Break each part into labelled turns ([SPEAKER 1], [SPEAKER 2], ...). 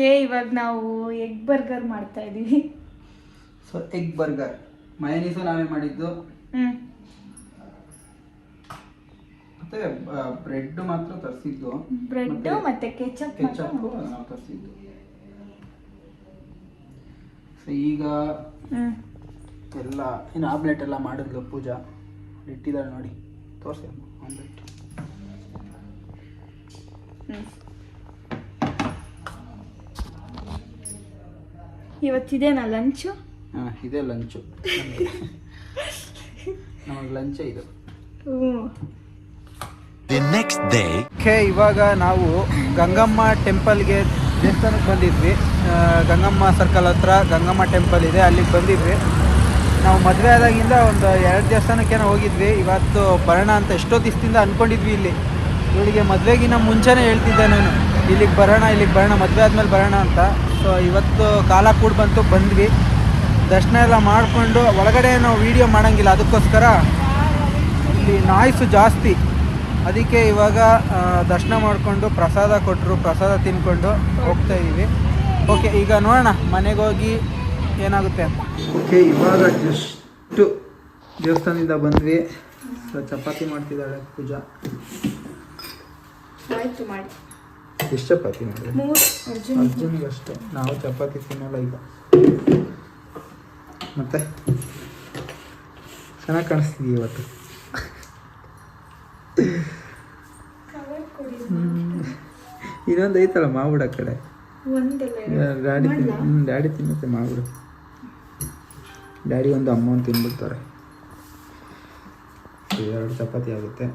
[SPEAKER 1] Okay ಇವಾಗ ನಾವು egg burger ಮಾಡ್ತಾ ಇದೀವಿ.
[SPEAKER 2] ಸೊ ಎಗ್ ಬರ್ಗರ್ ಮಯನೀಸು ನಾವೇ ಮಾಡಿದ್ದು.
[SPEAKER 1] ಹ್ಮ್.
[SPEAKER 2] ಮತ್ತೆ ಬ್ರೆಡ್ ಮಾತ್ರ ತರಿಸಿದ್ದು.
[SPEAKER 1] ಬ್ರೆಡ್ ಮತ್ತೆ ಕೆಚಪ್
[SPEAKER 2] ಕೆಚಪ್ ನಾವು ತರಿಸಿದ್ದು. ಸೊ ಈಗ ಎಲ್ಲ ಏನು ಆಮ್ಲೆಟ್ ಎಲ್ಲ ಮಾಡಿದ್ಲು ಪೂಜಾ. ಇಟ್ಟಿದ್ದಾಳೆ ನೋಡಿ. ತೋರಿಸಿ ಆಮ್ಲೆಟ್
[SPEAKER 1] ಇವತ್ತಿದೇನಾ ಲಂಚು?
[SPEAKER 2] ಹಾಂ ಇದೇ ಲಂಚು. ನಮಗೆ ಲಂಚೇ ಇದು.
[SPEAKER 1] ಹ್ಞೂ
[SPEAKER 3] ನೆಕ್ಸ್ಟ್ ಡೇ.
[SPEAKER 2] ಓಕೆ ಇವಾಗ ನಾವು ಗಂಗಮ್ಮ ಟೆಂಪಲ್ಗೆ ದೇವಸ್ಥಾನಕ್ಕೆ ಬಂದಿದ್ವಿ. ಗಂಗಮ್ಮ ಸರ್ಕಲ್ ಹತ್ರ ಗಂಗಮ್ಮ ಟೆಂಪಲ್ ಇದೆ ಅಲ್ಲಿಗೆ ಬಂದಿದ್ವಿ. ನಾವು ಮದುವೆ ಆದಾಗಿಂದ ಒಂದು ಎರಡು ದೇವಸ್ಥಾನಕ್ಕೇನೋ ಹೋಗಿದ್ವಿ. ಇವತ್ತು ಬರೋಣ ಅಂತ ಎಷ್ಟೋ ದಿವಸದಿಂದ ಅನ್ಕೊಂಡಿದ್ವಿ ಇಲ್ಲಿ. ಇವಳಿಗೆ ಮದುವೆಗಿನ್ನ ಮುಂಚೆನೇ ಹೇಳ್ತಿದ್ದೆ ನಾನು. ಇಲ್ಲಿಗೆ ಬರೋಣ ಇಲ್ಲಿಗೆ ಬರೋಣ ಮದುವೆ ಆದಮೇಲೆ ಬರೋಣ ಅಂತ. ಸೊ ಇವತ್ತು ಕಾಲ ಕೂಡ ಬಂತು ಬಂದ್ವಿ. ದರ್ಶನ ಎಲ್ಲ ಮಾಡಿಕೊಂಡು ಒಳಗಡೆ ನಾವು ವೀಡಿಯೋ ಮಾಡೋಂಗಿಲ್ಲ. ಅದಕ್ಕೋಸ್ಕರ ಇಲ್ಲಿ ನಾಯ್ಸು ಜಾಸ್ತಿ. ಅದಕ್ಕೆ ಇವಾಗ ದರ್ಶನ ಮಾಡಿಕೊಂಡು ಪ್ರಸಾದ ಕೊಟ್ಟರು ಪ್ರಸಾದ ತಿನ್ಕೊಂಡು ಹೋಗ್ತಾ ಇದ್ದೀವಿ. ಓಕೆ ಈಗ ನೋಡೋಣ ಮನೆಗೆ ಹೋಗಿ ಏನಾಗುತ್ತೆ? ಓಕೆ ಇವಾಗ ಜಸ್ಟು ದೇವಸ್ಥಾನದಿಂದ ಬಂದ್ವಿ. ಸೊ ಚಪಾತಿ ಮಾಡ್ತಿದ್ದಾಳೆ ಪೂಜಾ.
[SPEAKER 1] ಆಯಿತು ಮಾಡಿ.
[SPEAKER 2] ಎಷ್ಟು ಚಪಾತಿ
[SPEAKER 1] ಮೂರು ಅರ್ಜುನ್
[SPEAKER 2] ಅರ್ಜುನ್ಗೆ ಅಷ್ಟೇ. ನಾವು ಚಪಾತಿ ತಿನ್ನಲ್ಲ ಈಗ. ಮತ್ತೆ? ಚೆನ್ನಾಗಿ ಕಾಣಿಸ್ತಿದ್ದೀವಿ ಇವತ್ತು. ಇನ್ನೊಂದು ಐತಲ್ಲ ಮಾವುಡ ಕಡೆ? ಡ್ಯಾಡಿ ಹ್ಞೂ ಡ್ಯಾಡಿ ತಿನ್ನುತ್ತೆ ಮಾವಿಡು. ಡ್ಯಾಡಿ ಒಂದು ಅಮ್ಮನ ತಿನ್ಬಿಡ್ತಾರೆ. ಎರಡು ಚಪಾತಿ ಆಗುತ್ತೆ.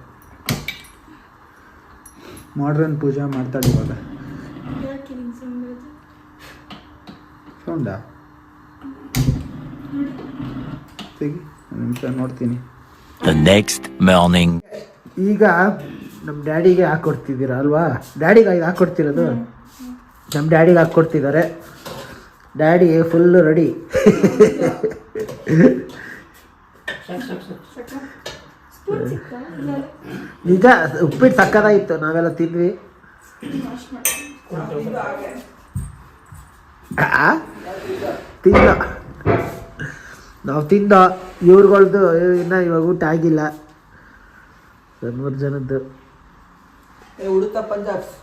[SPEAKER 2] ಮಾಡ್ರನ್ ಪೂಜೆ ಮಾಡ್ತಾಳೆ ಇವಾಗ. ಸೌಂಡಾ? ತೆಗಿ ಒಂದು ನಿಮಿಷ ನೋಡ್ತೀನಿ.
[SPEAKER 3] ದ ನೆಕ್ಸ್ಟ್ ಮಾರ್ನಿಂಗ್
[SPEAKER 4] ಈಗ ನಮ್ಮ ಡ್ಯಾಡಿಗೆ ಹಾಕ್ಕೊಡ್ತಿದ್ದೀರ ಅಲ್ವಾ? ಡ್ಯಾಡಿಗೆ ಈಗ ಹಾಕ್ಕೊಡ್ತಿರೋದು ನಮ್ಮ ಡ್ಯಾಡಿಗೆ ಹಾಕ್ಕೊಡ್ತಿದ್ದಾರೆ ಡ್ಯಾಡಿ ಫುಲ್ಲು ರೆಡಿ ನಿಜ ಉಪ್ಪಿಟ್ಟು ಸಕ್ಕದಾಗಿತ್ತು ನಾವೆಲ್ಲ ತಿಂದ್ವಿ. ಆ? ತಿಂದ. ನಾವು ತಿಂದ. ಇವ್ರುಗಳ್ದು ಇನ್ನ ಇವಾಗ ಊಟ ಆಗಿಲ್ಲ. ಮೂರು ಜನದ್ದು
[SPEAKER 2] ಉಡುತ್ತ ಪಂಜಾಬ್ಸ್.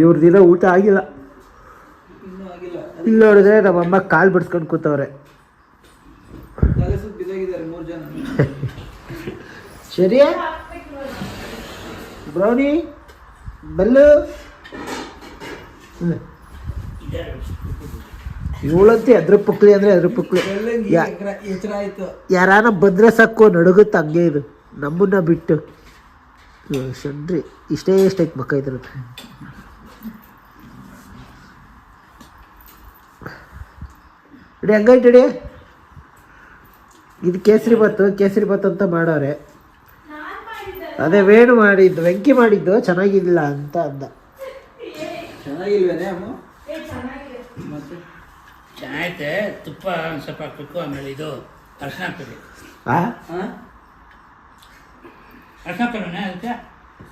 [SPEAKER 4] ಇವ್ರದಿನ ಊಟ ಆಗಿಲ್ಲ.
[SPEAKER 2] ಇಲ್ಲ ಆಗಿಲ್ಲ.
[SPEAKER 4] ಇಲ್ಲಿ ನೋಡಿದ್ರೆ ನಮ್ಮಮ್ಮ ಕಾಲು ಬಿಡ್ಸ್ಕೊಂಡು ಕೂತವ್ರೆ
[SPEAKER 2] ತಲೆ ಸುತ್ತ ಬಿದ್ದೋಗಿದ್ದಾರೆ ಮೂರು ಜನ
[SPEAKER 4] ಸರಿ ಬ್ರೌನಿ ಬೆಲ್ಲು ಇವಳಂತೆ ಎದ್ರ ಪುಕ್ಲಿ ಅಂದ್ರೆ ಎದ್ರ ಪುಕ್ಲಿ. ಯಾ- ಯಾರಾನ ಬಂದ್ರೆ ಸಾಕು ನಡುಗುತ್ತೆ ಹಂಗೆ ಇದು. ನಮ್ಮನ್ನ ಬಿಟ್ಟು. ಸಣ್ಣ ಸಣ್ರಿ ಇಷ್ಟೇ ಎಷ್ಟೈತೆ ಮಕ್ಕ ಇದ್ರ ಇಡಿ ಹಂಗೈತೆ ಇಡಿ ಇದು ಕೇಸರಿ ಬಾತು ಕೇಸರಿ ಬಾತ್ ಅಂತ ಮಾಡೋರೆ. ಅದೇ ವೇಣು ಮಾಡಿದ್ದು ವೆಂಕಿ ಮಾಡಿದ್ದು ಚೆನ್ನಾಗಿಲ್ಲ ಅಂತ ಅಂದ.
[SPEAKER 2] ಚೆನ್ನಾಗಿಲ್ವೇನೆ ಅಮ್ಮ? ಮತ್ತೆ?
[SPEAKER 5] ಚೆನ್ನಾಗೈತೆ ತುಪ್ಪ ಒಂದು ಸ್ವಲ್ಪ ಹಾಕ್ಬೇಕು ಆಮೇಲೆ ಇದು ಅರ್ಶಿನ ಹಾಕ್ಬೇಕು
[SPEAKER 4] ಆ?
[SPEAKER 2] ಹಾಂ
[SPEAKER 5] ಅರ್ಶಿನ ಹಾಕೋಣ ಅದಕ್ಕೆ?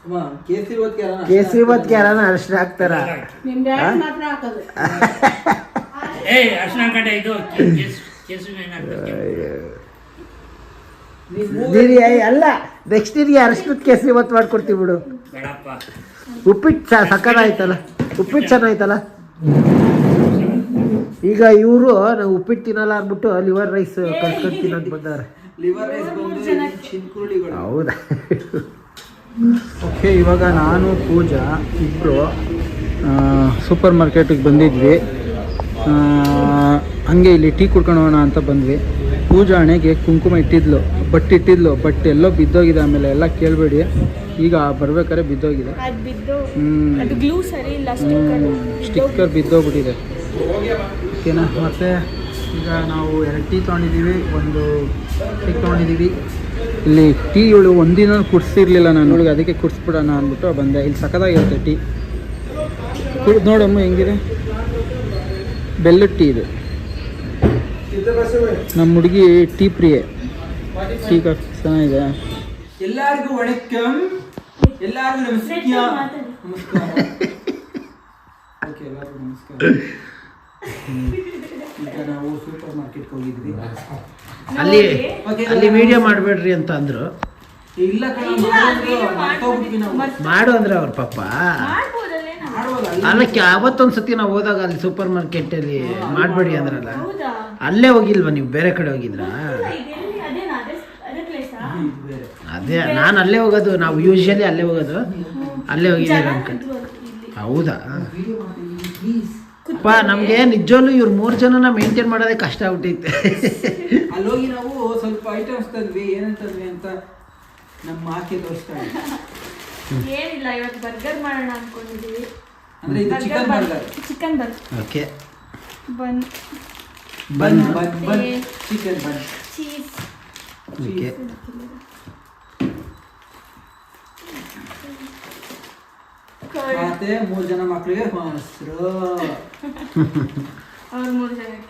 [SPEAKER 2] ಅಮ್ಮ ಕೇಸರಿ ಹೊತ್ತಿಗೆ ಕ್ಯಾರನ
[SPEAKER 4] ಕೇಸರಿ ಕ್ಯಾರನ ಅರಿಶಿನ ಹಾಕ್ತಾರ?
[SPEAKER 5] ಏಯ್ ಅರ್ಶಿನ ಕಡೆ ಇದು ಕೇಸರಿ
[SPEAKER 4] ಅಲ್ಲ ನೆಕ್ಸ್ಟ್ ನೀರಿಗೆ ಅರಿಶಿನದ ಕೇಸರಿ ಇವತ್ತು ಮಾಡ್ಕೊಡ್ತೀವಿ ಬಿಡು. ಉಪ್ಪಿಟ್ಟು ಚ ಸಕ್ಕತ್ತಾಯ್ತಲ್ಲ ಉಪ್ಪಿಟ್ಟು ಚೆನ್ನಾಯ್ತಲ್ಲ? ಈಗ ಇವರು ನಾವು ಉಪ್ಪಿಟ್ಟು ತಿನ್ನಲ್ಲ ಅಂದ್ಬಿಟ್ಟು ಲಿವರ್ ರೈಸ್ ಕಲ್ಸ್ಕೊಂಡು ತಿನ್ನೋದು ಬಂದವ್ರೆ.
[SPEAKER 2] ಲಿವರ್ ರೈಸ್ ಬಂದು ಚಿನ್ಕುರುಳಿಗಳು
[SPEAKER 4] ಹೌದಾ?
[SPEAKER 2] ಓಕೆ ಇವಾಗ ನಾನು ಪೂಜಾ ಇಬ್ಬರು ಸೂಪರ್ ಮಾರ್ಕೆಟಿಗೆ ಬಂದಿದ್ವಿ. ಆ, ಹಂಗೆ ಇಲ್ಲಿ ಟೀ ಕುಡ್ಕೊಂಡು ಹೋಗೋಣ ಅಂತ ಬಂದ್ವಿ. ಪೂಜಾ ಹಣೆಗೆ ಕುಂಕುಮ ಇಟ್ಟಿದ್ಲು ಬಟ್ ಇಟ್ಟಿದ್ಲು ಬಟ್ ಎಲ್ಲೋ ಬಿದ್ದೋಗಿದೆ ಆಮೇಲೆ ಎಲ್ಲ ಕೇಳಬೇಡಿ. ಈಗ ಬರ್ಬೇಕಾದ್ರೆ ಬಿದ್ದೋಗಿದೆ.
[SPEAKER 1] ಸ್ಟಿಕ್ಕರ್
[SPEAKER 2] ಸ್ಟಿಕ್ಕರ್ ಬಿದ್ದೋಗ್ಬಿಟ್ಟಿದೆ. ಓಕೆನಾ? ಮತ್ತು ಈಗ ನಾವು ಎರಡು ಟೀ ತೊಗೊಂಡಿದ್ದೀವಿ ಒಂದು ಟೀ ತೊಗೊಂಡಿದ್ದೀವಿ. ಇಲ್ಲಿ ಟೀ ಇವಳು ಒಂದಿನ ಕುಡಿಸಿರ್ಲಿಲ್ಲ ನಾನು. ಇವಳಿಗೆ ಅದಕ್ಕೆ ಕುಡಿಸ್ಬಿಡೋಣ ಅಂದ್ಬಿಟ್ಟು ಬಂದೆ. ಇಲ್ಲಿ ಸಖತ್ತಾಗಿರುತ್ತೆ ಟೀ. ಕುಡ್ದು ನೋಡಮ್ಮ ಹೆಂಗಿದೆ? ಬೆಲ್ಲದ ಟೀ ಇದು. ನಮ್ಮ ಹುಡುಗಿ ಟೀ ಪ್ರಿಯೆ. ಟೀ ಕಾಫಿ ಚೆನ್ನಾಗಿದೆ. ಎಲ್ಲರಿಗೂ ವಣಕ್ಕಂ. ಎಲ್ಲರಿಗೂ ನಮಸ್ಕಾರ. ನಮಸ್ಕಾರ. ಓಕೆ ಎಲ್ಲರಿಗೂ ನಮಸ್ಕಾರ. ಈಗ ನಾವು ಸೂಪರ್ ಮಾರ್ಕೆಟ್ಗೆ ಹೋಗಿದ್ವಿ.
[SPEAKER 4] ಅಲ್ಲಿ ಅಲ್ಲಿ ವಿಡಿಯೋ ಮಾಡಬೇಡ್ರಿ ಅಂತ ಅಂದ್ರು.
[SPEAKER 2] ಇಲ್ಲ
[SPEAKER 4] ಮಾಡು ಅಂದ್ರೆ ಅವ್ರ ಪಾಪ. ಅದಕ್ಕೆ ಅವತ್ತೊಂದ್ಸತಿ ನಾವು ಹೋದಾಗ ಅಲ್ಲಿ ಸೂಪರ್ ಮಾರ್ಕೆಟ್ ಅಲ್ಲಿ ಮಾಡ್ಬೇಡಿ ಅಂದ್ರಲ್ಲ. ಅಲ್ಲೇ ಹೋಗಿಲ್ವಾ ನೀವು? ಬೇರೆ ಕಡೆ ಹೋಗಿದ್ರಾ?
[SPEAKER 1] ಅದೇ
[SPEAKER 4] ನಾನು ಅಲ್ಲೇ ಹೋಗೋದು ನಾವು ಯೂಶಲಿ ಅಲ್ಲೇ ಹೋಗೋದು. ಅಲ್ಲೇ ಹೋಗಿದ್ದೀರ
[SPEAKER 1] ಜನ
[SPEAKER 4] ಅನ್ಕೊಂಡು ಹೌದಾ. ಅಪ್ಪ ನಮಗೆ ನಿಜವಲ್ಲೂ ಇವ್ರು ಮೂರು ಜನನ ಮೇಂಟೈನ್ ಮಾಡೋದೇ ಕಷ್ಟ ಆಗ್ಬಿಟ್ಟೈತೆ.
[SPEAKER 2] ಅಲ್ಲೋಗಿ ಹೋಗಿ ನಾವು ಸ್ವಲ್ಪ ಐಟಮ್ಸ್ ತಂದ್ವಿ ಏನಂತಂದ್ವಿ ಅಂತ ನಮ್ಮ ಆಕೆ ತೋರಿಸ್ತಾ.
[SPEAKER 1] ಏನಿಲ್ಲ ಇವತ್ತು ಬರ್ಗರ್ ಮಾಡೋಣ ಅನ್ಕೊಂಡಿದ್ದೀವಿ
[SPEAKER 2] ಅಂದ್ರೆ ಇದು chicken burger
[SPEAKER 1] chicken burger
[SPEAKER 4] okay
[SPEAKER 1] bun
[SPEAKER 2] bun bun. Bun
[SPEAKER 1] ಮತ್ತೆ-
[SPEAKER 2] ಚಿಕನ್ ಬನ್.
[SPEAKER 1] ಚೀಸ್.
[SPEAKER 4] ಓಕೆ
[SPEAKER 2] ಮತ್ತೆ ಮೂರು ಜನ ಮಕ್ಕಳಿಗೆ ಮೊಸರು
[SPEAKER 1] ಅವ್ರ ಮೂರು ಜನಕ್ಕೆ.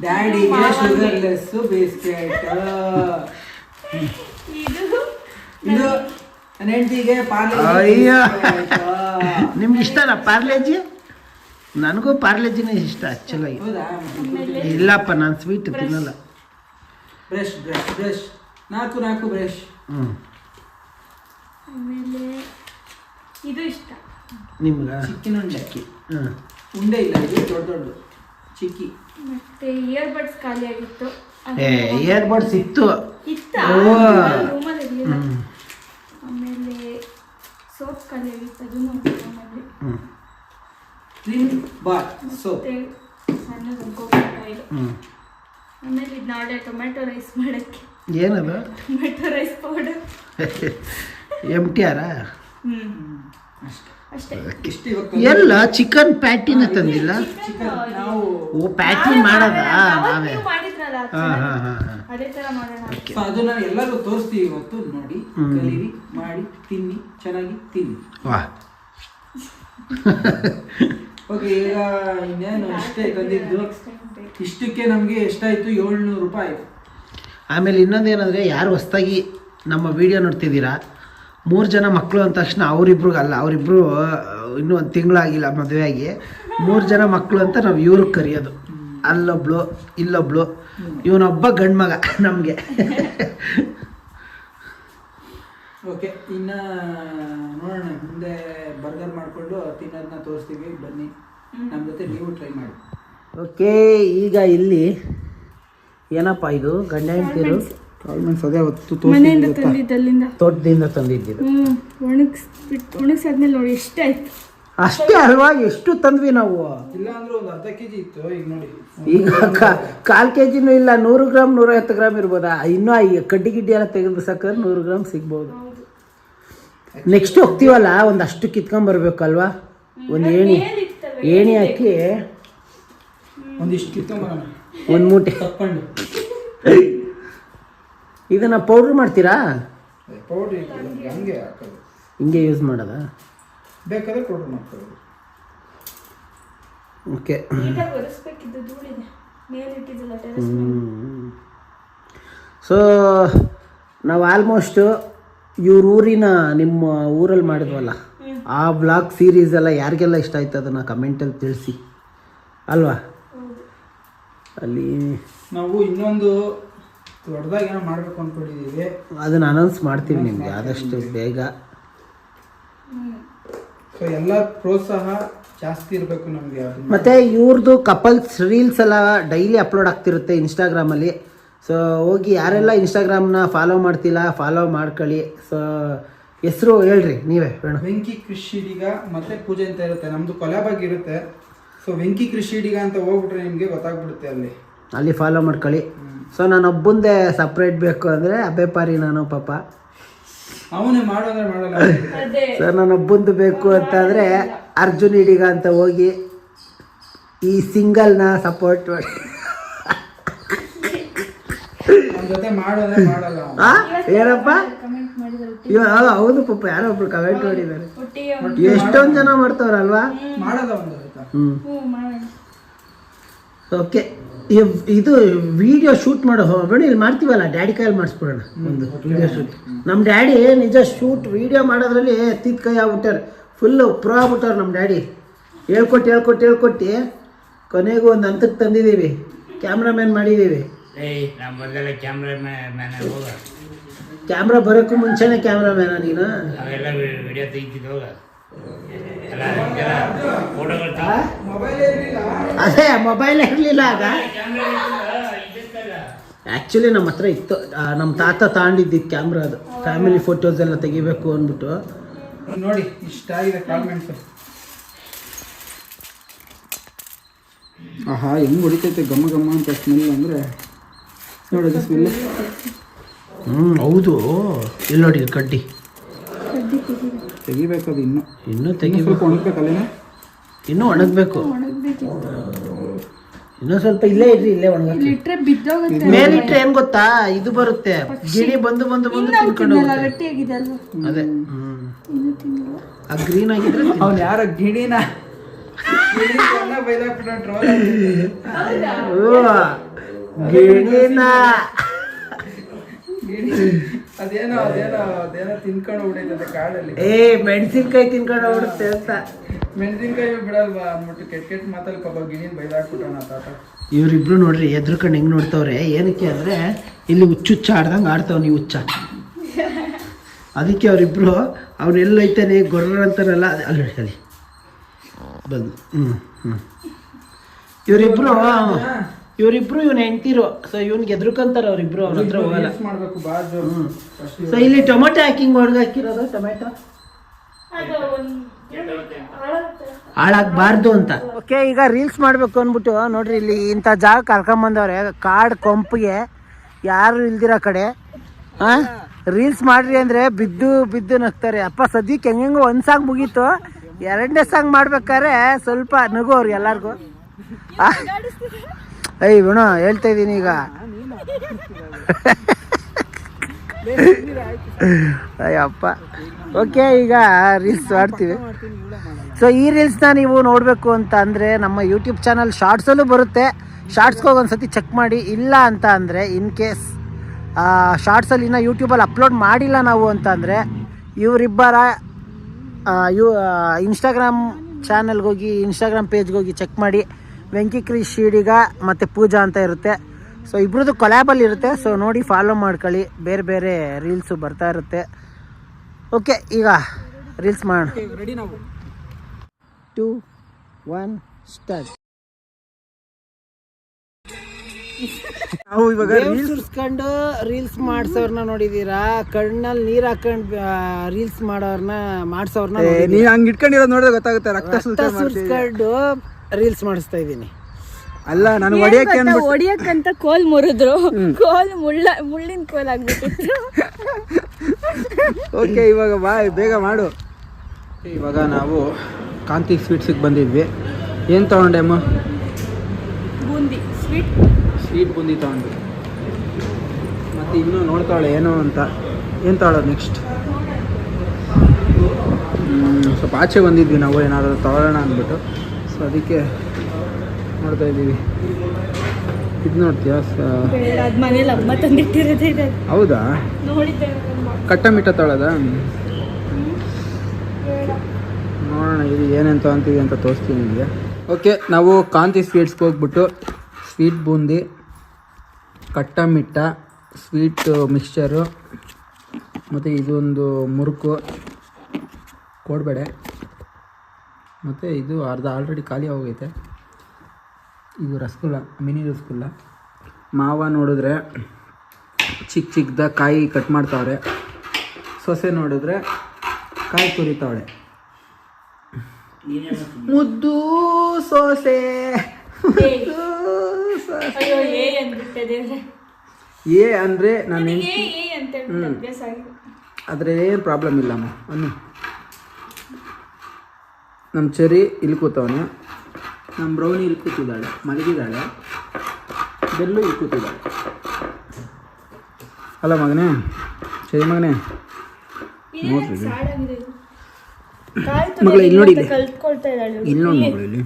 [SPEAKER 2] ಡ್ಯಾಡಿಗೆ. ಶುಗರ್ಲೆಸ್ ಬಿಸ್ಕೆಟ್
[SPEAKER 1] ಇದು
[SPEAKER 2] ಇದು ನನ್ನ ಹೆಂಡತಿಗೆ
[SPEAKER 4] ಅಯ್ಯೋ.
[SPEAKER 2] ಪಾರ್ಲೆ
[SPEAKER 4] ನಿಮ್ಗೆ ಇಷ್ಟನಾ ಪಾರ್ಲೇಜಿ ನನಗೂ ಪಾರ್ಲೆಜಿನೇ ಇಷ್ಟ ಆ್ಯಕ್ಚುಲಾಗಿ ಇಲ್ಲಪ್ಪ ನಾನು ಸ್ವೀಟ್ ತಿನ್ನಲ್ಲ.
[SPEAKER 2] Brush brush brush. ನಾಲ್ಕು ನಾಲ್ಕು ಬ್ರಷ್.
[SPEAKER 4] ಹ್ಞೂ
[SPEAKER 1] ಆಮೇಲೆ ಇದು ಇಷ್ಟ.
[SPEAKER 4] ನಿಮ್ಗೆ?
[SPEAKER 2] ಚಿಕ್ಕಿನ ಉಂಡೆ.
[SPEAKER 4] ಹ್ಞೂ
[SPEAKER 2] ಉಂಡೆ ಇಲ್ಲ ಇದು ದೊಡ್ಡ ದೊಡ್ಡ. ಚಿಕ್ಕಿ.
[SPEAKER 1] ಮತ್ತೆ ಇಯರ್ ಬಡ್ಸ್ ಖಾಲಿ ಆಗಿತ್ತು.
[SPEAKER 4] ಏ ಇಯರ್ಬಡ್ಸ್ ಇತ್ತು.
[SPEAKER 1] ಇತ್ತ?
[SPEAKER 4] ಓ.
[SPEAKER 1] ರೂಮಲ್ಲಿ ಇರಲಿಲ್ಲ.
[SPEAKER 4] ಹ್ಞೂ
[SPEAKER 1] ಆಮೇಲೆ ಸೋಪ್ ಖಾಲಿ ಆಗಿತ್ತು ಅದನ್ನು
[SPEAKER 4] ಹ್ಞೂ
[SPEAKER 2] ಕ್ರೀಮ್ ಬಾತ್ ಸೋಪ್
[SPEAKER 1] ಮತ್ತೆ ಸಣ್ಣದು ಕೋಕೋಕಾಯಿಲ್
[SPEAKER 4] ಹ್ಞೂ
[SPEAKER 1] ಆಮೇಲೆ ಇದು ನಾಳೆ ಟೊಮೆಟೊ ರೈಸ್ ಮಾಡೋಕ್ಕೆ.
[SPEAKER 4] ಏನದು?
[SPEAKER 1] Tomato rice powder
[SPEAKER 4] M T ಆರಾ
[SPEAKER 1] ಹ್ಞೂ
[SPEAKER 2] ಅಷ್ಟೇ.
[SPEAKER 1] ಅಷ್ಟೇ.
[SPEAKER 2] ಇಷ್ಟು ಇವಾಗ
[SPEAKER 4] ಎಲ್ಲ ಚಿಕನ್ ಪ್ಯಾಟಿನ ತಂದಿಲ್ಲ?
[SPEAKER 2] ಚಿಕನ್ ನಾವು
[SPEAKER 4] ಓ ಪ್ಯಾಟಿ ಮಾಡೋದಾ. ನಾವೇ
[SPEAKER 1] ಮಾಡಿದ್ರಲ್ಲ
[SPEAKER 4] ಹಾಂ ಹಾಂ ಹಾಂ ಹಾಂ.
[SPEAKER 1] ಅದೇ ತರ ಮಾಡೋಣ.
[SPEAKER 2] ಸೊ ಅದನ್ನ ಎಲ್ಲರೂ ತೋರಿಸ್ತೀವಿ ಇವತ್ತು ನೋಡಿ. ಕಲೀರಿ ಮಾಡಿ ತಿನ್ನಿ ಚೆನ್ನಾಗಿ ತಿನ್ನಿ.
[SPEAKER 4] ವಾ.
[SPEAKER 2] ಓಕೆ ಈಗ ಇನ್ನೇನು ಇಷ್ಟೇ ತಂದಿದ್ದು. ಇಷ್ಟಕ್ಕೆ ನಮಗೆ ಎಷ್ಟಾಯಿತು? ಏಳ್ನೂರು ರೂಪಾಯಿ ಆಯ್ತು.
[SPEAKER 4] ಆಮೇಲೆ ಇನ್ನೊಂದೇನಂದರೆ ಯಾರು ಹೊಸ್ದಾಗಿ ನಮ್ಮ ವಿಡಿಯೋ ನೋಡ್ತಿದ್ದೀರಾ? ಮೂರು ಜನ ಮಕ್ಕಳು ಅಂದ ತಕ್ಷಣ ಅವರಿಬ್ರಿಗೆ ಅಲ್ಲ ಅವರಿಬ್ರು ಇನ್ನೂ ಒಂದು ತಿಂಗಳಾಗಿಲ್ಲ ಮದುವೆಯಾಗಿ. ಆಗಿ ಮೂರು ಜನ ಮಕ್ಕಳು ಅಂತ ನಾವು ಇವ್ರಿಗೆ ಕರೆಯೋದು. ಅಲ್ಲೊಬ್ಳು ಇಲ್ಲೊಬ್ಳು. ಇವನೊಬ್ಬ ಗಂಡ್ಮಗ ನಮಗೆ.
[SPEAKER 2] ಓಕೆ ಇನ್ನು ನೋಡೋಣ ಮುಂದೆ ಬರ್ಗರ್ ಮಾಡಿಕೊಂಡು ತಿನ್ನೋದನ್ನ ತೋರಿಸ್ತೀವಿ ಬನ್ನಿ. ನಮ್ಮ ಜೊತೆ ನೀವು ಟ್ರೈ ಮಾಡಿ.
[SPEAKER 4] ಓಕೆ ಈಗ ಇಲ್ಲಿ ಏನಪ್ಪ ಇದು ಗಂಡ ಹೆಂಡ್ತಿರು?
[SPEAKER 2] ಕಾಳ್ಮೆಣ್ಸ್ ಅದೇ ಅವತ್ತು
[SPEAKER 1] ಮನೆಯಿಂದ ತಂದಿದ್ದಲ್ಲಿಂದ
[SPEAKER 4] ತೋಟದಿಂದ ತಂದಿದ್ದಿದ್ದು.
[SPEAKER 1] ಹ್ಞೂ ಒಣಗಿಸ್ಬಿಟ್ಟು ಒಣಗಿಸಾದ್ಮೇಲೆ ನೋಡಿ ಎಷ್ಟಾಯ್ತು
[SPEAKER 4] ಅಷ್ಟೇ ಅಲ್ವಾ ಎಷ್ಟು ತಂದ್ವಿ ನಾವು?
[SPEAKER 2] ಇಲ್ಲ ಅಂದ್ರೆ ಒಂದು ಅರ್ಧ ಕೆಜಿ ಇತ್ತು ಈಗ ನೋಡಿ.
[SPEAKER 4] ಈಗ ಕಾಲ್ ಕೆ ಜಿನೂ ಇಲ್ಲ ನೂರು ಗ್ರಾಮ್ ನೂರೈವತ್ತು ಗ್ರಾಮ್ ಇರ್ಬೋದಾ? ಇನ್ನೂ ಈ ಕಡ್ಡಿ ಗಿಡ್ಡಿ ಎಲ್ಲ ತೆಗೆದು ಸಾಕಿದ್ರೆ ನೂರು ಗ್ರಾಮ್ ಸಿಗ್ಬೋದು. ನೆಕ್ಸ್ಟ್ ಹೋಗ್ತೀವಲ್ಲ ಒಂದಷ್ಟು ಕಿತ್ಕೊಂಬರ್ಬೇಕಲ್ವಾ ಒಂದು ಏಣಿ ಏಣಿ ಹಾಕಿ
[SPEAKER 2] ಒಂದಿಷ್ಟು ಕಿತ್ಕೊಂಬರೋಣ
[SPEAKER 4] ಒಂದು ಮೂಟೆ.
[SPEAKER 2] ತಕ್ಕೊಂಡು.
[SPEAKER 4] ಇದನ್ನ ಪೌಡ್ರ್ ಮಾಡ್ತೀರಾ?
[SPEAKER 2] ಪೌಡ್ರ್ ಹಂಗೆ. ಹಾಕೋದು.
[SPEAKER 4] ಹಿಂಗೆ ಯೂಸ್ ಮಾಡೋದಾ?
[SPEAKER 2] ಬೇಕಾದ್ರೆ ಪೌಡ್ರ್ ಮಾಡ್ಕೊಳ್ಳೋದು.
[SPEAKER 4] ಓಕೆ ಸೊ ನಾವು ಆಲ್ಮೋಸ್ಟು ಇವ್ರ ಊರಿನ ನಿಮ್ಮ ಊರಲ್ಲಿ ಮಾಡಿದ್ವಲ್ಲ ಆ ಬ್ಲಾಗ್ ಸೀರೀಸ್ ಎಲ್ಲ ಯಾರಿಗೆಲ್ಲ ಇಷ್ಟ ಆಯ್ತು ಅದನ್ನು ಕಮೆಂಟಲ್ಲಿ ತಿಳಿಸಿ. ಅಲ್ವಾ? ಅಲ್ಲಿ
[SPEAKER 2] ನಾವು ಇನ್ನೊಂದು ದೊಡ್ಡದಾಗಿ ಏನೋ ಮಾಡಬೇಕು ಅಂದ್ಕೊಂಡಿದ್ದೀವಿ
[SPEAKER 4] ಅದನ್ನು ಅನೌನ್ಸ್ ಮಾಡ್ತೀವಿ ನಿಮಗೆ ಆದಷ್ಟು ಬೇಗ.
[SPEAKER 2] ಸೊ ಎಲ್ಲ ಪ್ರೋತ್ಸಾಹ ಜಾಸ್ತಿ ಇರಬೇಕು ನಮಗೆ
[SPEAKER 4] ಮತ್ತು ಇವ್ರದ್ದು ಕಪಲ್ಸ್ ರೀಲ್ಸ್ ಎಲ್ಲ ಡೈಲಿ ಅಪ್ಲೋಡ್ ಆಗ್ತಿರುತ್ತೆ ಇನ್ಸ್ಟಾಗ್ರಾಮಲ್ಲಿ ಸೊ ಹೋಗಿ ಯಾರೆಲ್ಲ ಇನ್ಸ್ಟಾಗ್ರಾಮ್ನ ಫಾಲೋ ಮಾಡ್ತಿಲ್ಲ ಫಾಲೋ ಮಾಡ್ಕೊಳ್ಳಿ. ಸೊ ಹೆಸರು ಹೇಳ್ರಿ ನೀವೇ
[SPEAKER 2] ವೆಂಕಿ ಕೃಷಿಡಿಗ ಮತ್ತೆ ಪೂಜೆ ಅಂತ ಇರುತ್ತೆ. ನಮ್ದು ಕೊಲಾಬಾಗಿ ಇರುತ್ತೆ. ಸೊ ವೆಂಕಿ ಕೃಷಿಡಿಗ ಅಂತ ಹೋಗ್ಬಿಟ್ರೆ ನಿಮಗೆ ಗೊತ್ತಾಗ್ಬಿಡುತ್ತೆ ಅಲ್ಲಿ.
[SPEAKER 4] ಅಲ್ಲಿ ಫಾಲೋ ಮಾಡ್ಕೊಳ್ಳಿ. ಸೊ ನಾನು ಒಬ್ಬಂದೇ ಸಪ್ರೇಟ್ ಬೇಕು ಅಂದರೆ ಅಬ್ಬೆ ಪಾರಿ ನಾನು ಪಾಪ.
[SPEAKER 2] ಅವನೇ ಮಾಡೋದ್ರೆ ಅಂದ್ರೆ ಮಾಡಲ್ಲ
[SPEAKER 1] ಸರ್
[SPEAKER 4] ಸೊ ನಾನು ಒಬ್ಬಂದು ಬೇಕು ಅಂತಂದರೆ ಅರ್ಜುನ್ ಇಡಿಗ ಅಂತ ಹೋಗಿ ಈ ಸಿಂಗಲ್ನ ಸಪೋರ್ಟ್ ಮಾಡಿ
[SPEAKER 2] ನಮ್ಮ ಜೊತೆ ಮಾಡು ಅಂದ್ರೆ ಮಾಡಲ್ಲ ಅವ್ನು.
[SPEAKER 4] ಆ? ಏನಪ್ಪ?
[SPEAKER 1] ಕಮೆಂಟ್ ಮಾಡಿದ್ರು
[SPEAKER 4] ಇವ ಹೌದು ಪಾಪ ಯಾರೋ ಒಬ್ರು ಕಮೆಂಟ್ ಮಾಡಿದ್ದಾರೆ. ಎಷ್ಟೊಂದ್ ಜನ ಮಾಡ್ತಾವ್ರಲ್ವಾ? ಓಕೆ. ಇದು ವಿಡಿಯೋ ಶೂಟ್ ಮಾಡೋ ಬೇಡ ಇಲ್ಲಿ ಮಾಡ್ತೀವಲ್ಲ ಡ್ಯಾಡಿ ಕೈಯಲ್ಲಿ ಮಾಡಿಸ್ಬಿಡೋಣ ಒಂದು ವಿಡಿಯೋ ಶೂಟ್ ನಮ್ಮ ಡ್ಯಾಡಿ ನಿಜ ಶೂಟ್ ವಿಡಿಯೋ ಮಾಡೋದ್ರಲ್ಲಿ ತಿದ್ದು ಕೈ ಆಗ್ಬಿಟ್ಟಾರೆ. ಫುಲ್ಲು ಪ್ರೋ ಆಗ್ಬಿಟ್ಟಾರೆ ನಮ್ಮ ಡ್ಯಾಡಿ ಹೇಳ್ಕೊಟ್ಟು ಹೇಳ್ಕೊಟ್ಟು ಹೇಳ್ಕೊಟ್ಟು ಕೊನೆಗೂ ಒಂದು ಹಂತಕ್ಕೆ ತಂದಿದ್ದೀವಿ. ಕ್ಯಾಮ್ರಾಮ್ಯಾನ್ ಮಾಡಿದ್ದೀವಿ.
[SPEAKER 5] ಮೊದಲೆಲ್ಲ ಕ್ಯಾಮ್ರಾ ಬರೋಕ್ಕೂ ಹೋಗ
[SPEAKER 4] ಕ್ಯಾಮ್ರಾ ಬರೋಕ್ಕೂ ಮುಂಚೆನೇ ಕ್ಯಾಮ್ರಾಮ್ಯಾನ ನೀನು?
[SPEAKER 5] ಅವೆಲ್ಲ ವಿಡಿಯೋ ತೆಗಿತಿದ್ದು ಹೋಗ.
[SPEAKER 4] ಅದೇ ಮೊಬೈಲ್ ಇರಲಿಲ್ಲ ಆಗ. ಆ್ಯಕ್ಚುಲಿ ನಮ್ಮ ಹತ್ರ ಇತ್ತು ನಮ್ಮ ತಾತ ತಗೊಂಡಿದ್ದಿದ್ದು ಕ್ಯಾಮ್ರಾ ಅದು. ಫ್ಯಾಮಿಲಿ ಫೋಟೋಸ್ ಎಲ್ಲ ತೆಗಿಬೇಕು ಅಂದ್ಬಿಟ್ಟು.
[SPEAKER 2] ನೋಡಿ ಇಷ್ಟ ಇದೆ ಕಾಮೆಂಟ್ಸ್ ಆಹಾ ಹೆಂಗ್ ಹೊಡಿತೈತೆ ಘಮ ಘಮ ಅಂತ ಸ್ಮೆಲ್ ಅಂದರೆ. ನೋಡೋದು ಸ್ಮೆಲ್
[SPEAKER 4] ಹ್ಞೂ ಹೌದು. ಇಲ್ಲಿ ನೋಡಿ ಇಲ್ಲಿ ಕಡ್ಡಿ.
[SPEAKER 2] ಅದು ಇನ್ನು.
[SPEAKER 4] ಇನ್ನೂ ತೆಗಿಬೇಕು.
[SPEAKER 2] ಒಣಗ್ಬೇಕಲ್ಲೇನ
[SPEAKER 4] ಇನ್ನೂ ಒಣಗಬೇಕು. ಇನ್ನೂ ಸ್ವಲ್ಪ ಇಲ್ಲೇ ಇರ್ರಿ ಇಲ್ಲೇ ಒಣಗಿಟ್ರೆ
[SPEAKER 1] ಇಟ್ರೆ ಬಿದ್ದೋಗುತ್ತೆ.
[SPEAKER 4] ಮೇಲಿಟ್ರೆ ಏನ್ ಗೊತ್ತಾ? ಇದು ಬರುತ್ತೆ. ಗಿಣಿ ಬಂದು ಬಂದು ಬಂದು ತಿನ್ಕೊಂಡು ಅದೇ. ಆ ಗ್ರೀನ್ ಆಗಿದ್ರೆ
[SPEAKER 2] ಅವ್ನು ಯಾರ ಗಿಣಿನ ಟ್ರೋಲ್
[SPEAKER 4] ಓ, ಗಿಣಿನ.
[SPEAKER 2] ಅದೇನೋ ಅದೇನೋ ಅದೇನೋ ತಿನ್ಕೊಂಡು ಬಿಡೈತದೆ ಕಾಡಲ್ಲಿ.
[SPEAKER 4] ಏ ಮೆಣಸಿನ್ಕಾಯಿ ತಿನ್ಕೊಂಡು ಹೋಗ್ಬಿಡುತ್ತೆ ಅಂತ.
[SPEAKER 2] ಮೆಣಸಿನ್ಕಾಯಿ ಬಿಡಲ್ವಾ? ಅಂದ್ಬಿಟ್ಟು ಕೆಟ್ಟ ಕೆಟ್ಟ ಮಾತಲ್ಕೊಬ್ಬ ಗಿಣಿನ ಬೈದಾಕ್ಬಿಟ್ಟವನ ತಾತ.
[SPEAKER 4] ಇವ್ರಿಬ್ರು ನೋಡ್ರಿ ಎದ್ರುಕೊಂಡು ಹೆಂಗ್ ನೋಡ್ತಾವ್ರೆ? ಏನಕ್ಕೆ ಅಂದ್ರೆ ಇಲ್ಲಿ ಹುಚ್ಚುಚ್ಚ ಆಡ್ದಂಗೆ ಆಡ್ತಾವ್ ನೀವು ಹುಚ್ಚ. ಅದಕ್ಕೆ ಅವರಿಬ್ರು ಅವ್ರೆಲ್ಲ ಐತಾನೆ ಗೊರ್ರ ಅಂತಾರಲ್ಲ ಅದೇ ಅಲ್ಲಿ ಅಲ್ಲಿ. ಬಂದು. ಹ್ಞೂ ಹ್ಞೂ ಇವರಿಬ್ರು ಇವರಿಬ್ರು ಇವನ್ ಹೆಂಡ್ತಿರು. ಸೊ ಇವನ್ಗೆ ಎದ್ರುಕಂತಾರ ಅವ್ರಿಬ್ರು ಅವ್ರ ಹತ್ರ ಹೋಗಲ್ಲ.
[SPEAKER 2] Reels ಮಾಡ್ಬೇಕು ಬಾಜು
[SPEAKER 4] ಸೊ ಇಲ್ಲಿ ಟೊಮೆಟೊ ಹಾಕಿಂಗ್ ಹಾಕಿರೋದು ಟೊಮೆಟೊ
[SPEAKER 1] ಅದು ಒಂದು ಹಾಳಾಗುತ್ತೆ
[SPEAKER 4] ಹಾಳಾಗಬಾರ್ದು ಅಂತ. ಓಕೆ ಈಗ ರೀಲ್ಸ್ ಮಾಡಬೇಕು ಅಂದ್ಬಿಟ್ಟು ನೋಡ್ರಿ ಇಲ್ಲಿ ಇಂಥ ಜಾಗ ಕರ್ಕೊಂಬಂದವ್ರೆ ಕಾಡ್ ಕೊಂಪಿಗೆ ಯಾರು ಇಲ್ದಿರೋ ಕಡೆ. ಹಾಂ ರೀಲ್ಸ್ ಮಾಡ್ರಿ ಅಂದರೆ ಬಿದ್ದು ಬಿದ್ದು ನಗ್ತಾರೆ. ಅಪ್ಪ ಸದ್ಯಕ್ಕೆ ಹೆಂಗೆಂಗೋ ಒಂದು ಸಾಂಗ್ ಮುಗೀತು. ಎರಡನೇ ಸಾಂಗ್ ಮಾಡ್ಬೇಕಾದ್ರೆ ಸ್ವಲ್ಪ ನಗು ನಗೋರು ಎಲ್ಲರಿಗೂ. ಏಯ್ ವಿಣ, ಹೇಳ್ತಾ ಇದ್ದೀನಿ ಈಗ. ಅಯ್ಯಪ್ಪ. ಓಕೆ ಈಗ ರೀಲ್ಸ್ ಮಾಡ್ತೀವಿ. ಸೊ ಈ ರೀಲ್ಸ್ನ ನೀವು ನೋಡಬೇಕು ಅಂತ ಅಂದರೆ ನಮ್ಮ ಯೂಟ್ಯೂಬ್ ಚಾನಲ್ ಶಾರ್ಟ್ಸಲ್ಲೂ ಬರುತ್ತೆ. ಶಾರ್ಟ್ಸ್ಗೆ ಹೋಗಿ ಚೆಕ್ ಮಾಡಿ. ಇಲ್ಲ ಅಂತ ಅಂದರೆ ಇನ್ ಕೇಸ್ ಶಾರ್ಟ್ಸಲ್ಲಿ ಇನ್ನೂ ಯೂಟ್ಯೂಬಲ್ಲಿ ಅಪ್ಲೋಡ್ ಮಾಡಿಲ್ಲ ನಾವು ಅಂತ ಅಂದರೆ, ಇವರಿಬ್ಬರ ಯು ಇನ್ಸ್ಟಾಗ್ರಾಮ್ ಚಾನಲ್ಗೋಗಿ ಇನ್ಸ್ಟಾಗ್ರಾಮ್ ಪೇಜ್ಗೋಗಿ ಚೆಕ್ ಮಾಡಿ. ವೆಂಕಿ ಕ್ರಿಶ್ ಶೀಡಿಗ ಮತ್ತು ಪೂಜಾ ಅಂತ ಇರುತ್ತೆ. ಸೊ ಇಬ್ರದ್ದು ಕೊಲ್ಯಾಬಲ್ ಇರುತ್ತೆ. ಸೊ ನೋಡಿ ಫಾಲೋ ಮಾಡ್ಕೊಳ್ಳಿ. ಬೇರೆ ಬೇರೆ ರೀಲ್ಸು ಬರ್ತಾ ಇರುತ್ತೆ. ಓಕೆ ಈಗ ರೀಲ್ಸ್ ಮಾಡೋಣ.
[SPEAKER 2] ರೆಡಿ ನಾವು.
[SPEAKER 4] ಟೂ ಒನ್ ಸ್ಟಾರ್ಟ್
[SPEAKER 2] ನಾವು ಇವಾಗ
[SPEAKER 4] ಸುರ್ಸ್ಕೊಂಡು ರೀಲ್ಸ್ ಮಾಡ್ಸೋರ್ನ ನೋಡಿದೀರಾ? ಕಣ್ಣಲ್ಲಿ ನೀರ್ ಹಾಕೊಂಡ್ ರೀಲ್ಸ್ ಮಾಡೋರ್ನ ಮಾಡ್ಸೋರ್ನ
[SPEAKER 2] ನೀನ್ ಹಂಗ್ ಇಟ್ಕೊಂಡಿರೋದು ನೋಡಿದ್ರೆ ಗೊತ್ತಾಗುತ್ತೆ ರಕ್ತ.
[SPEAKER 4] ಸುರ್ಸ್ಕೊಂಡು ರೀಲ್ಸ್ ಮಾಡಿಸ್ತಾ ಇದ್ದೀನಿ.
[SPEAKER 2] ಅಲ್ಲ ನಾನು ಹೊಡಿಯಕ್ಕೆ ಅಂದ್ಬಿಟ್ಟು
[SPEAKER 1] ಹೊಡಿಯಕ್ಕಂತ ಕೋಲ್ ಮುರಿದ್ರು. ಕೋಲ್ ಮುಳ್ಳ ಮುಳ್ಳಿನ ಕೋಲ್ ಆಗ್ಬಿಟ್ಟಿತ್ತು.
[SPEAKER 2] ಓಕೆ ಇವಾಗ ಬಾ ಬೇಗ ಮಾಡು. ಇವಾಗ ನಾವು ಕಾಂತಿ ಸ್ವೀಟ್ಸಿಗೆ ಬಂದಿದ್ವಿ. ಏನು ತೊಗೊಂಡೆ ಅಮ್ಮ?
[SPEAKER 1] ಬೂಂದಿ ಸ್ವೀಟ್.
[SPEAKER 2] ಸ್ವೀಟ್ ಬೂಂದಿ ತೊಗೊಂಡ್ವಿ ಮತ್ತು ಇನ್ನೂ ನೋಡ್ತಾಳೆ ಏನು ಅಂತ. ಏನು ತೊಗೊಳೋದು ನೆಕ್ಸ್ಟ್ ಸ್ವಲ್ಪ ಆಚೆ ಬಂದಿದ್ವಿ ನಾವು ಏನಾದರೂ ತೊಗೊಳ್ಳೋಣ ಅಂದ್ಬಿಟ್ಟು. ಅದಕ್ಕೆ ನೋಡ್ತಾ ಇದ್ದೀವಿ. ಇದು ನೋಡ್ತೀಯಾ? ಹೌದಾ?
[SPEAKER 1] ಕಟ್ಟಮಿಟ್ಟ
[SPEAKER 2] ಕಟ್ಟ ಮಿಟ್ಟ ನೋಡೋಣ ಇದು ಏನೇನು ತೊಗೊಂತೀವಿ ಅಂತ ತೋರಿಸ್ತೀನಿ ನಿಮಗೆ. ಓಕೆ ನಾವು ಕಾಂತಿ ಸ್ವೀಟ್ಸ್ಗೆ ಹೋಗ್ಬಿಟ್ಟು ಸ್ವೀಟ್ ಬೂಂದಿ ಕಟ್ಟ ಮಿಟ್ಟ ಸ್ವೀಟ್ ಮಿಕ್ಸ್ಚರು ಮತ್ತು ಇದೊಂದು ಮುರುಕು ಕೋಡ್ಬೇಳೆ. ಮತ್ತು ಇದು ಅರ್ಧ ಆಲ್ರೆಡಿ ಖಾಲಿ ಹೋಗೈತೆ ಇದು ರಸಗುಲ್ಲ ಮಿನಿ ರಸಗುಲ್ಲ. ಮಾವ ನೋಡಿದ್ರೆ ಚಿಕ್ಕ ಚಿಕ್ಕದ ಕಾಯಿ ಕಟ್ ಮಾಡ್ತಾವ್ರೆ. ಸೊಸೆ ನೋಡಿದ್ರೆ ಕಾಯಿ ತುರಿತಾವಳೆ. ಮುದ್ದು ಸೊಸೆ
[SPEAKER 1] ಏ
[SPEAKER 2] ಅಂದರೆ ನಾನು ಆದರೆ ಏನು ಪ್ರಾಬ್ಲಮ್ ಇಲ್ಲಮ್ಮ ಅನ್ನು ನಮ್ಮ ಚೆರಿ ಇಲ್ಲಿ ಕೂತವನು. ನಮ್ಮ ಬ್ರೌನಿ ಇಲ್ಲಿ ಕೂತಿದ್ದಾಳೆ ಮಲಗಿದ್ದಾಳೆ. ಬೆಲ್ಲು ಇಲ್ಲಿ ಕೂತಿದ್ದಾಳೆ. ಅಲ್ಲ ಮಗನೇ ಚೆರಿ ಮಗನೇ. ನೋಡ್ರಿ ಇಲ್ಲಿ. ಮಗಳೇ, ಇಲ್ಲಿ ನೋಡಿ ಇಲ್ಲಿ. ಇಲ್ಲಿ ನೋಡಿ ಮಗಳು ಇಲ್ಲಿ.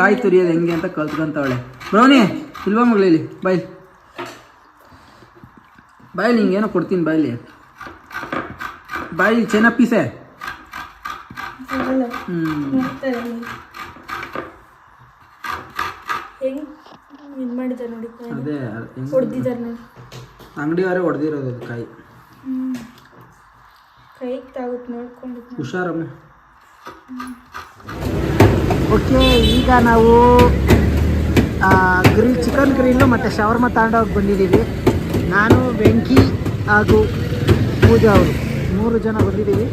[SPEAKER 1] ಕಾಯಿ ತುರಿಯೋದು
[SPEAKER 2] ಹೆಂಗೆ? ಅಂತ ಕಲ್ತ್ಕೊಂತಾವಳೆ. ಬ್ರೌನಿ ಇಲ್ವಾ ಮಗಳು ಇಲ್ಲಿ. ಬಾಯ್. ಬಾಯ್ಲಿ ಹಿಂಗೇನೋ ಕೊಡ್ತೀನಿ ಬಾಯ್ಲಿ ಬಾಯ್ಲಿ ಚೆನ್ನಾಗಿ ಪೀಸೆ
[SPEAKER 1] ಹೆಂಗ್ ಇದು ಮಾಡಿದಾರೆ ನೋಡಿ
[SPEAKER 2] ಅದೇ
[SPEAKER 1] ಹೊಡ್ದಿದಾರೆ ನೋಡಿ.
[SPEAKER 2] ಅಂಗಡಿಯವರೇ ಹೊಡೆದಿರೋದು ಅದು ಕಾಯಿ
[SPEAKER 1] ಕೈಗೆ ತಾಗುತ್ತೆ ನೋಡ್ಕೊಂಡು
[SPEAKER 2] ಹುಷಾರಮ್ಮ.
[SPEAKER 4] ಓಕೆ ಈಗ ನಾವು ಗ್ರಿಲ್ ಚಿಕನ್ ಗ್ರಿಲ್ಲು ಮತ್ತು ಶವರ್ಮ ತಗೊಂಡೋಗಿ ಬಂದಿದ್ದೀವಿ. ನಾನು ಬೆಂಕಿ ಹಾಗೂ ಪೂಜಾ ಅವರು ಮೂರು ಜನ ಬಂದಿದ್ದೀವಿ.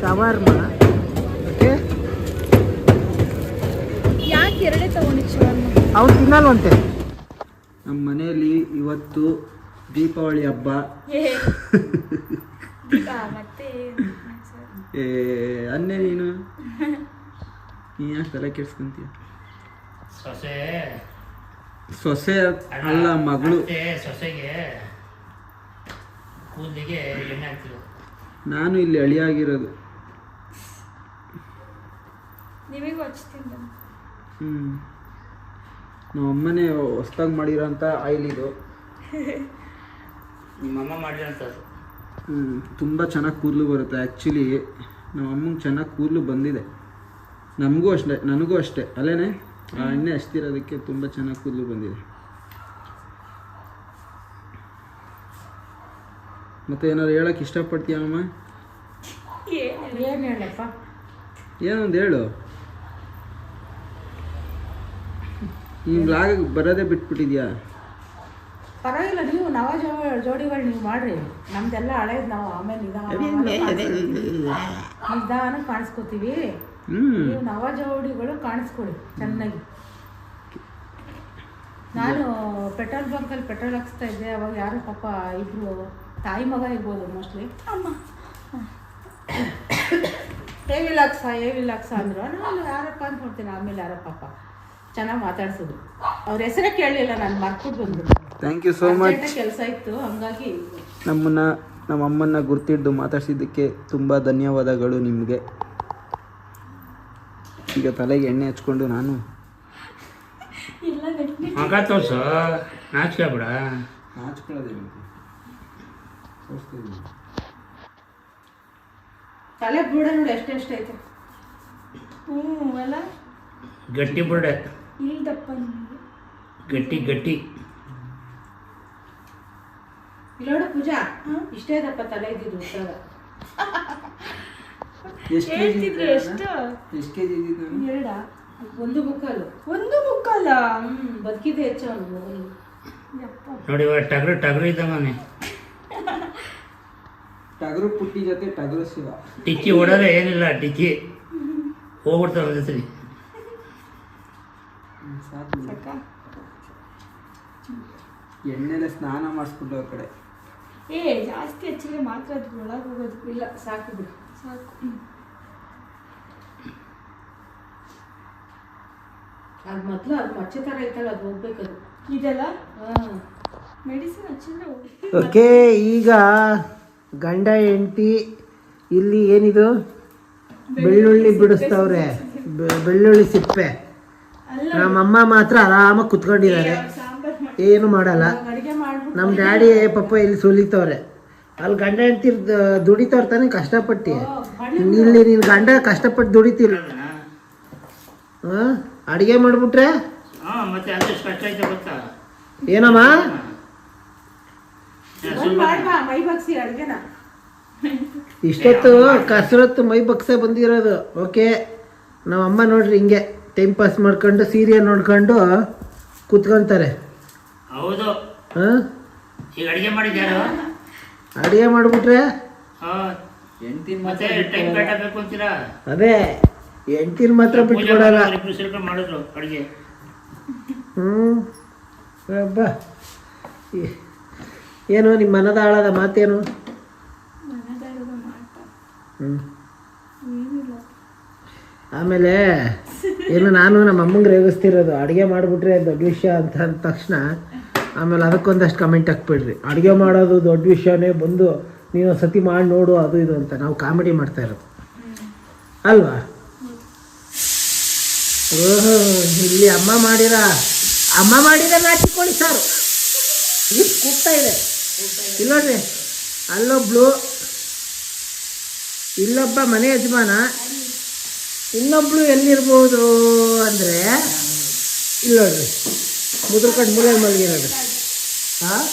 [SPEAKER 4] ಶವರ್ಮ. ಓಕೆ
[SPEAKER 1] ಯಾಕೆ ಎರಡೇ ತಗೊಂಡಿದ್ದು ಶಿವಣ್ಣ
[SPEAKER 4] ಅವ್ರು ತಿನ್ನಲ್ವಂತೆ
[SPEAKER 2] ನಮ್ಮ ಮನೆಯಲ್ಲಿ ಇವತ್ತು ದೀಪಾವಳಿ ಹಬ್ಬ.
[SPEAKER 1] ಏ ಆ, ಮತ್ತೆ
[SPEAKER 2] ಏ ಅನ್ನೆ ನೀನು? ನೀ ಯಾಕೆ ತಲೆ ಕೆಡ್ಸ್ಕೊಂತೀಯ?
[SPEAKER 5] ಸೊಸೆ.
[SPEAKER 2] ಸೊಸೆ ಅಲ್ಲ ಮಗಳು.
[SPEAKER 5] ಸೊಸೆಗೆ ಕೂದಲಿಗೆ ಎಣ್ಣೆ
[SPEAKER 2] ನಾನು ಇಲ್ಲಿ ಅಳಿಯಾಗಿರೋದು.
[SPEAKER 1] ನಿಮಗೂ ಹಚ್ತೀನಿ ಬನ್ನಿ.
[SPEAKER 2] ಹ್ಞೂ ನಮ್ಮ ಅಮ್ಮನೇ ಹೊಸ್ದಾಗಿ ಮಾಡಿರೋಂಥ ಆಯಿಲ್ ಇದು.
[SPEAKER 5] ನಿಮ್ಮಮ್ಮ ಮಾಡಿರೋಂಥದ್ದು.
[SPEAKER 2] ಹ್ಞೂ ತುಂಬ ಚೆನ್ನಾಗಿ ಕೂದಲು ಬರುತ್ತೆ. ಆ್ಯಕ್ಚುಲಿ ನಮ್ಮ ಅಮ್ಮಂಗೆ ಚೆನ್ನಾಗಿ ಕೂದಲು ಬಂದಿದೆ. ನಮಗೂ ಅಷ್ಟೇ ನನಗೂ ಅಷ್ಟೇ. ಅಲ್ಲೇನೆ? ಆ ಎಣ್ಣೆ ಹಚ್ತಿರೋದಕ್ಕೆ ತುಂಬ ಚೆನ್ನಾಗಿ ಕೂದಲು ಬಂದಿದೆ. ಮತ್ತೆ ಏನಾದ್ರು ಹೇಳಕ್ಕೆ
[SPEAKER 1] ಇಷ್ಟಪಡ್ತೀಯ ಅಮ್ಮ?
[SPEAKER 2] ಏನೊಂದು ಹೇಳು. ಈ ಬ್ಲಾಗ್ ಬರೋದೇ ಬಿಟ್ಬಿಟ್ಟಿದ್ಯಾ?
[SPEAKER 6] ಪರವಾಗಿಲ್ಲ ನೀವು ನವ ಜೋ ಜೋಡಿಗಳು ನೀವು ಮಾಡ್ರಿ. ನಮ್ದೆಲ್ಲ ಹಳೇದು ನಾವು ಆಮೇಲೆ ನಿಧಾನ ಕಾಣಿಸ್ಕೋತೀವಿ.
[SPEAKER 2] ಹ್ಞೂ
[SPEAKER 6] ನೀವು ನವ ಜೋಡಿಗಳು ಕಾಣಿಸ್ಕೊಳ್ಳಿ ಚೆನ್ನಾಗಿ. ನಾನು ಪೆಟ್ರೋಲ್ ಬಂಕಲ್ಲಿ ಪೆಟ್ರೋಲ್ ಹಾಕಿಸ್ತಾ ಇದ್ದೆ ಅವಾಗ ಯಾರು ಪಾಪ ಇಬ್ರು ತಾಯಿ ಮಗ ಇರ್ಬೋದು ಮೋಸ್ಟ್ಲಿ. ಏವಿಲ್ಲ ಹಾಕ್ಸ ಏವಿಲ್ಲ ಹಾಕ್ಸ ಅಂದ್ರು. ನಾನು ಯಾರಪ್ಪ ಅಂತ ನೋಡ್ತೀನಿ ಆಮೇಲೆ ಯಾರ ಪಾಪ. ಚೆನ್ನಾಗಿ ಮಾತಾಡ್ಸೋದು. ಅವ್ರ ಹೆಸರೇ ಕೇಳಲಿಲ್ಲ ನಾನು ಮರ್ಕೊಂಡು ಬಂದ್ರು
[SPEAKER 2] ಥ್ಯಾಂಕ್ ಯು ಸೋ ಮಚ್
[SPEAKER 6] ಕೆಲಸ ಇತ್ತು ಹಂಗಾಗಿ
[SPEAKER 2] ನಮ್ಮನ್ನ ನಮ್ಮ ಅಮ್ಮನ್ನ ಗುರ್ತಿಡ್ದು ಮಾತಾಡ್ಸಿದ್ದಕ್ಕೆ ತುಂಬ ಧನ್ಯವಾದಗಳು ನಿಮಗೆ. ಈಗ ತಲೆಗೆ ಎಣ್ಣೆ ಹಚ್ಕೊಂಡು ನಾನು
[SPEAKER 1] ಇಲ್ಲ ಗಟ್ಟಿ
[SPEAKER 5] ಮಗ ತೋರ್ಸು. ನಾಚಿಕೆ ಬಿಡ
[SPEAKER 6] ತಲೆ ಬೂಡ ನೋಡಿ ಎಷ್ಟೆಷ್ಟೈತೆ
[SPEAKER 1] ಹ್ಞೂ ಅಲ್ಲ?
[SPEAKER 5] ಗಟ್ಟಿ ಬುರುಡೆ
[SPEAKER 1] ಇಲ್ದಪ್ಪ ನಿಮಗೆ.
[SPEAKER 5] ಗಟ್ಟಿ ಗಟ್ಟಿ.
[SPEAKER 6] ಇಲ್ಲೋಡು ಪೂಜಾ. ಇಷ್ಟೇ ದಪ್ಪ ತಲೆ ಇದ್ದಿದ್ದು ಹುಟ್ಟಾಗ
[SPEAKER 2] ಎಷ್ಟು
[SPEAKER 1] ಹೇಳ್ತಿದ್ರು ಎಷ್ಟು?
[SPEAKER 2] ಎಷ್ಟು ಕೆ ಜಿ ಇದ್ದಿದ್ದು
[SPEAKER 6] ಎರಡ? ಒಂದು ಮುಕ್ಕಾಲು.
[SPEAKER 1] ಒಂದು ಮುಕ್ಕಾಲ?
[SPEAKER 6] ಹ್ಮ್ ಬದುಕಿದೆ ಹೆಚ್ಚು ಅವನು
[SPEAKER 5] ನೋಡಿ ಇವಾಗ ಟಗರು ಟಗರು ಇದ್ದಂಗನೆ
[SPEAKER 2] ಟಗರು ಪುಟ್ಟಿ ಜೊತೆ ಟಗರು ಶಿವ.
[SPEAKER 5] ಟಿಕ್ಕಿ ಹೊಡೋದೇ ಏನಿಲ್ಲ ಟಿಕ್ಕಿ. ಹೋಗ್ಬಿಡ್ತಾರೆ ಒಂದೇ ಸರಿ
[SPEAKER 2] ಸಾಕು ಎಣ್ಣೆಲೆ ಸ್ನಾನ ಮಾಡಿಸ್ಕೊಂಡು ಆ ಕಡೆ.
[SPEAKER 1] ಏ ಜಾಸ್ತಿ ಹೆಚ್ಚಿಗೆ ಮಾತ್ರ ಅದು ಒಳಗೆ ಹೋಗೋದು.
[SPEAKER 6] ಇಲ್ಲ ಸಾಕು ಬಿಡು.
[SPEAKER 1] ಸಾಕು.
[SPEAKER 6] ಅದು ಮೊದಲು ಅದು ಮಚ್ಚೆ ಥರ ಐತಲ್ಲ ಅದು ಹೋಗ್ಬೇಕದು.
[SPEAKER 1] ಇದೆಲ್ಲ?
[SPEAKER 6] ಹಾಂ.
[SPEAKER 1] ಮೆಡಿಸಿನ್ ಹಚ್ಚಿದ್ರೆ.
[SPEAKER 4] ಓಕೆ ಈಗ ಗಂಡ ಎಂಟಿ ಇಲ್ಲಿ ಏನಿದು? ಬೆಳ್ಳುಳ್ಳಿ ಬಿಡಿಸ್ತವ್ರೆ. ಬೆಳ್ಳುಳ್ಳಿ ಸಿಪ್ಪೆ. ನಮ್ಮಮ್ಮ ಮಾತ್ರ ಆರಾಮಾಗಿ ಕುತ್ಕೊಂಡಿದ್ದಾರೆ. ಏನು ಮಾಡಲ್ಲ. ನಮ್ಮ ಡ್ಯಾಡಿ ಪಪ್ಪ ಇಲ್ಲಿ ಸುಲಿತವ್ರೆ. ಅಲ್ಲಿ ಗಂಡ ಹೆಂಡತಿ ದುಡಿತವ್ರ ತಾನೆ ಕಷ್ಟಪಟ್ಟು. ಇಲ್ಲಿ ನೀನು ಗಂಡ ಕಷ್ಟಪಟ್ಟು ದುಡಿತಿಲ್ಲ ಹಾಂ ಅಡುಗೆ ಮಾಡಿಬಿಟ್ರೆ?
[SPEAKER 5] ಹಾಂ ಮತ್ತೆ ಅದು ಕಷ್ಟ ಐತೆ ಗೊತ್ತಾ?
[SPEAKER 4] ಏನಮ್ಮ? ಇಷ್ಟೊತ್ತು ಕಸರತ್ತು ಮೈ ಬಗ್ಸೆ ಬಂದಿರೋದು. ಓಕೆ ನಮ್ಮ ಅಮ್ಮ ನೋಡ್ರಿ ಹಿಂಗೆ. ಟೈಮ್ ಪಾಸ್ ಮಾಡ್ಕೊಂಡು ಸೀರಿಯಲ್ ನೋಡ್ಕೊಂಡು ಕೂತ್ಕೊಂತಾರೆ.
[SPEAKER 5] ಹೌದು.
[SPEAKER 4] ಹಾಂ?
[SPEAKER 5] ಈಗ ಅಡುಗೆ ಮಾಡಿದ್ಯಾರ?
[SPEAKER 4] ಅಡುಗೆ ಮಾಡಿಬಿಟ್ರೆ?
[SPEAKER 5] ಹಾಂ. ಮತ್ತೆ ಟೈಮ್ ಕಟ್ಟಬೇಕು ಅಂತೀರಾ?
[SPEAKER 4] ಅದೇ ಹೆಂಡ್ತಿನ ಮಾತ್ರ ಬಿಟ್ಕೊಡಲ್ಲ
[SPEAKER 5] ಮಾಡಿದ್ರು, ಇಬ್ರು ಸೇರ್ಕೊಂಡು ಮಾಡಿದ್ರು ಅಡುಗೆ.
[SPEAKER 4] ಹ್ಞೂ ಅಬ್ಬ. ಏ- ಏನು ನಿಮ್ಮ ಮನದ ಆಳದ ಮಾತೇನು? ಹ್ಞೂ ಆಮೇಲೆ ಏನು ನಾನು ನಮ್ಮ ಅಮ್ಮಂಗೆ ರೇಗಿಸ್ತಿರೋದು ಅಡುಗೆ ಮಾಡಿಬಿಟ್ರೆ ದೊಡ್ಡ ವಿಷಯ ಅಂತ ಅಂದ ತಕ್ಷಣ ಆಮೇಲೆ ಅದಕ್ಕೊಂದಷ್ಟು ಕಮೆಂಟ್ ಹಾಕ್ಬಿಡ್ರಿ. ಅಡುಗೆ ಮಾಡೋದು ದೊಡ್ಡ ವಿಷಯನೇ, ಬಂದು ನೀನು ಸತಿ ಮಾಡಿ ನೋಡು, ಅದು ಇದು ಅಂತ. ನಾವು ಕಾಮಿಡಿ ಮಾಡ್ತಾ ಇರೋದು. ಅಲ್ವಾ? ಓಹೋ, ಇಲ್ಲಿ ಅಮ್ಮ ಮಾಡಿರ ಅಮ್ಮ ಮಾಡಿದ ನಾಚಿಕೊಳ್ಳಿ ಸಾರು. ಇದು ಕೂಗ್ತಾ ಇದೆ. ಇಲ್ಲ ನೋಡ್ರಿ, ಅಲ್ಲೊಬ್ಳು, ಇಲ್ಲೊಬ್ಬ ಮನೆ ಯಜಮಾನ, ಇನ್ನೊಬ್ಳು ಎಲ್ಲಿರ್ಬೋದು ಅಂದರೆ, ಇಲ್ಲ ಮುದ್ರಕಟ್ಟು ಮೂಲೆ ಮಲಗಿರೋದು. ಹಾಂ?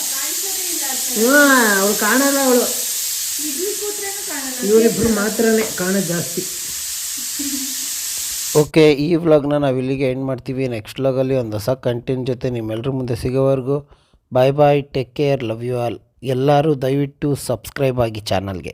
[SPEAKER 4] ಅವಳು ಕಾಣಲ್ಲ ಅವಳು. ಇವರಿಬ್ರು ಮಾತ್ರನೇ ಕಾಣ ಜಾಸ್ತಿ. ಓಕೆ, ಈ ವ್ಲಾಗ್ನ ನಾವು ಇಲ್ಲಿಗೆ ಎಂಡ್ ಮಾಡ್ತೀವಿ. ನೆಕ್ಸ್ಟ್ ವ್ಲಾಗಲ್ಲಿ ಒಂದು ಹೊಸ ಕಂಟೆಂಟ್ ಜೊತೆ ನಿಮ್ಮೆಲ್ಲರ ಮುಂದೆ ಸಿಗೋವರೆಗೂ bye bye take care love you all ಎಲ್ಲರೂ ದಯವಿಟ್ಟು ಸಬ್ಸ್ಕ್ರೈಬ್ ಆಗಿ ಚಾನಲ್ಗೆ